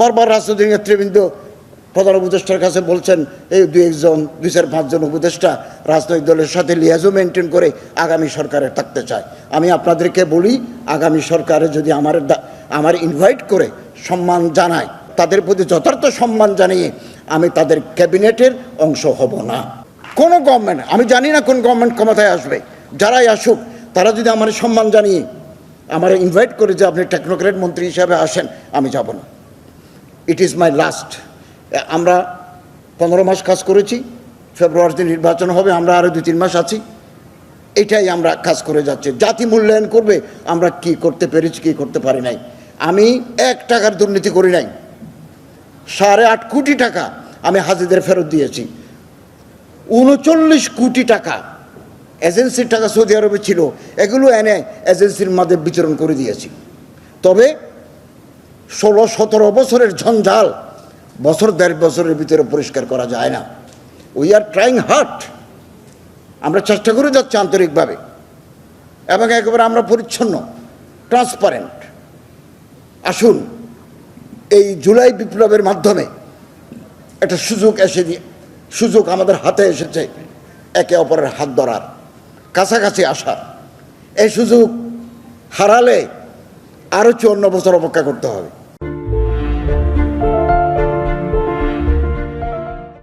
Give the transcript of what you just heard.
বারবার রাজনৈতিক নেতৃবৃন্দ, প্রধান উপদেষ্টার কাছে বলছেন, এই দুই একজন, দুই চার পাঁচজন উপদেষ্টা রাজনৈতিক দলের সাথে লিয়াজও মেনটেন করে আগামী সরকারে থাকতে চায়। আমি আপনাদেরকে বলি, আগামী সরকারে যদি আমার আমার ইনভাইট করে সম্মান জানায়, তাদের প্রতি যথার্থ সম্মান জানিয়ে আমি তাদের ক্যাবিনেটের অংশ হব না। কোনো গভর্নমেন্ট আমি জানি না কোন গভর্নমেন্ট ক্ষমতায় আসবে। যারাই আসুক, তারা যদি আমার সম্মান জানিয়ে, আমার ইনভাইট করে যে আপনি টেকনোক্রেট মন্ত্রী হিসাবে আসেন, আমি যাব না। ইট ইজ মাই লাস্ট আমরা পনেরো মাস কাজ করেছি, ফেব্রুয়ারিতে নির্বাচন হবে, আমরা আরও দু তিন মাস আছি। এটাই আমরা কাজ করে যাচ্ছি। জাতি মূল্যায়ন করবে, আমরা কি করতে পেরেছি, কি করতে পারি নাই। আমি এক টাকার দুর্নীতি করি নাই। সাড়ে আট কোটি টাকা আমি হাজিদের ফেরত দিয়েছি। উনচল্লিশ কোটি টাকা এজেন্সির টাকা সৌদি আরবে ছিল, এগুলো এনে এজেন্সির মাঝে বিতরণ করে দিয়েছি। তবে ষোলো সতেরো বছরের ঝঞ্ঝাল বছর দেড় বছরের ভিতরে পরিষ্কার করা যায় না। উই আর ট্রাইং হার্ট আমরা চেষ্টা করে যাচ্ছি আন্তরিকভাবে। এবং একেবারে আমরা পরিচ্ছন্ন ট্রান্সপারেন্ট আসুন, এই জুলাই বিপ্লবের মাধ্যমে একটা সুযোগ এসে সুযোগ আমাদের হাতে এসেছে একে অপরের হাত ধরার, কাছাকাছি আসার। এই সুযোগ হারালে আরও চুয়ান্ন বছর অপেক্ষা করতে হবে।